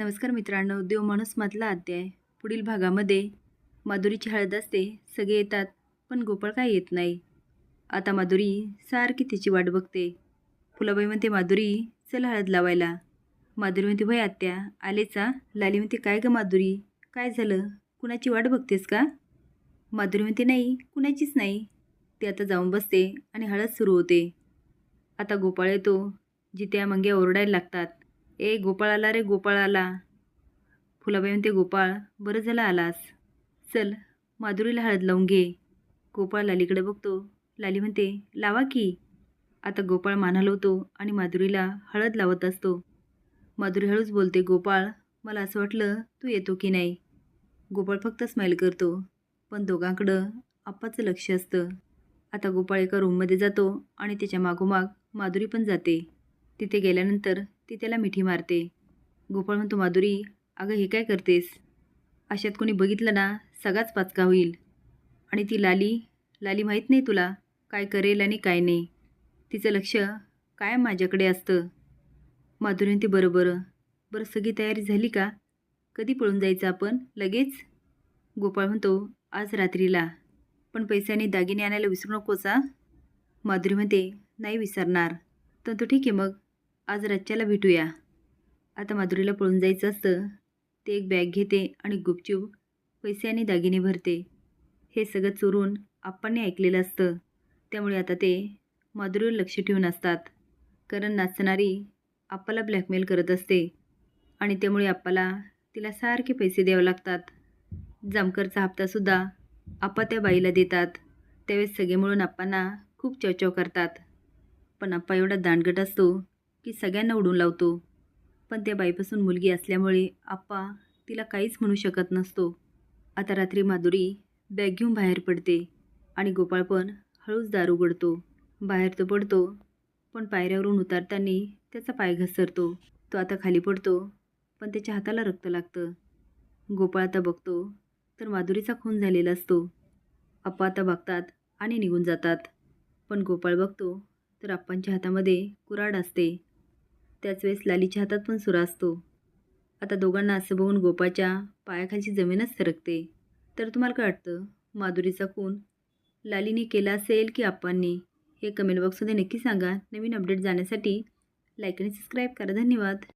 नमस्कार मित्रांनो देव माणूस मधला अध्याय. पुढील भागामध्ये माधुरीची हळद असते सगळे येतात पण गोपाळ काय येत नाही. आता माधुरी सारखी तिची वाट बघते. फुलाबाई म्हणते माधुरी चल हळद लावायला. माधुरी म्हणते भय आत्या आलेचा लाली म्हणते काय गं माधुरी काय झालं? कुणाची वाट बघतेस का? माधुरी म्हणते नाही कुणाचीच नाही. ती आता जाऊन बसते आणि हळद सुरू होते. आता गोपाळ येतो जिथे मंग्या ओरडायला लागतात. ए गोपाळ आला रे गोपाळ आला फुलाबाई म्हणते गोपाळ बरं झालं आलास. चल माधुरीला हळद लावून घे. गोपाळ लालीकडे बघतो. लाली म्हणते लावा की. आता गोपाळ मान हलवतो आणि माधुरीला हळद लावत असतो. माधुरी हळूच बोलते गोपाळ मला असं वाटलं तू येतो की नाही. गोपाळ फक्त स्माईल करतो. पण दोघांकडं आप्पाचं लक्ष असतं. आता गोपाळ एका रूममध्ये जातो आणि त्याच्या मागोमाग माधुरी पण जाते. तिथे गेल्यानंतर ती त्याला मिठी मारते. गोपाळ म्हणतो माधुरी अगं हे काय करतेस? अशात कोणी बघितलं ना सगळाच पाचका होईल. आणि ती लाली लाली माहीत नाही तुला काय करेल आणि काय नाही. तिचं लक्ष कायम माझ्याकडे असतं. माधुरी म्हणते बरं बरं. बरं सगळी तयारी झाली का? कधी पळून जायचं आपण? लगेच? गोपाळ म्हणतो आज रात्रीला. पण पैशाने दागिने आणायला विसरू नकोस हा? माधुरी म्हणते नाही विसरणार. तर तो ठीक आहे मग. आज रच्च्याला भेटूया. आता माधुरीला पळून जायचं असतं. ते एक बॅग घेते आणि गुपचूप पैसे आणि दागिने भरते. हे सगळं चोरून आप्पांनी ऐकलेलं असतं. त्यामुळे आता ते माधुरीवर लक्ष ठेवून असतात. कारण नाचणारी आप्पाला ब्लॅकमेल करत असते. आणि त्यामुळे आप्पाला तिला सारखे पैसे द्यावे लागतात. जामकरचा हप्तासुद्धा आप्पा त्या बाईला देतात. त्यावेळेस सगळे मिळून आप्पांना खूप चवचव करतात. पण आप्पा एवढा दांडगट असतो. की सगळ्यांना उडून लावतो. पण त्या बाईपासून मुलगी असल्यामुळे आप्पा तिला काहीच म्हणू शकत नसतो. आता रात्री माधुरी बॅग घेऊन बाहेर पडते आणि गोपाळ पण हळूच दार उघडतो. बाहेर तो पडतो पण पायऱ्यावरून उतारताना त्याचा पाय घसरतो. तो आता खाली पडतो पण त्याच्या हाताला रक्त लागतं. गोपाळ आता बघतो तर माधुरीचा खून झालेला असतो. आप्पा आता बघतात आणि निघून जातात. पण गोपाळ बघतो तर आप्पांच्या हातामध्ये कुऱ्हाड असते. त्याच वेळेस लालीच्या हातात पण सुरा असतो. आता दोघांना असं बघून गोपाच्या पायाखालची जमीनच सरकते. तर तुम्हाला काय वाटतं? माधुरीचा खून? लालीने केला असेल की आप्पांनी? हे कमेंट बॉक्समध्ये नक्की सांगा. नवीन अपडेट जाण्यासाठी लाईक आणि सबस्क्राईब करा. धन्यवाद.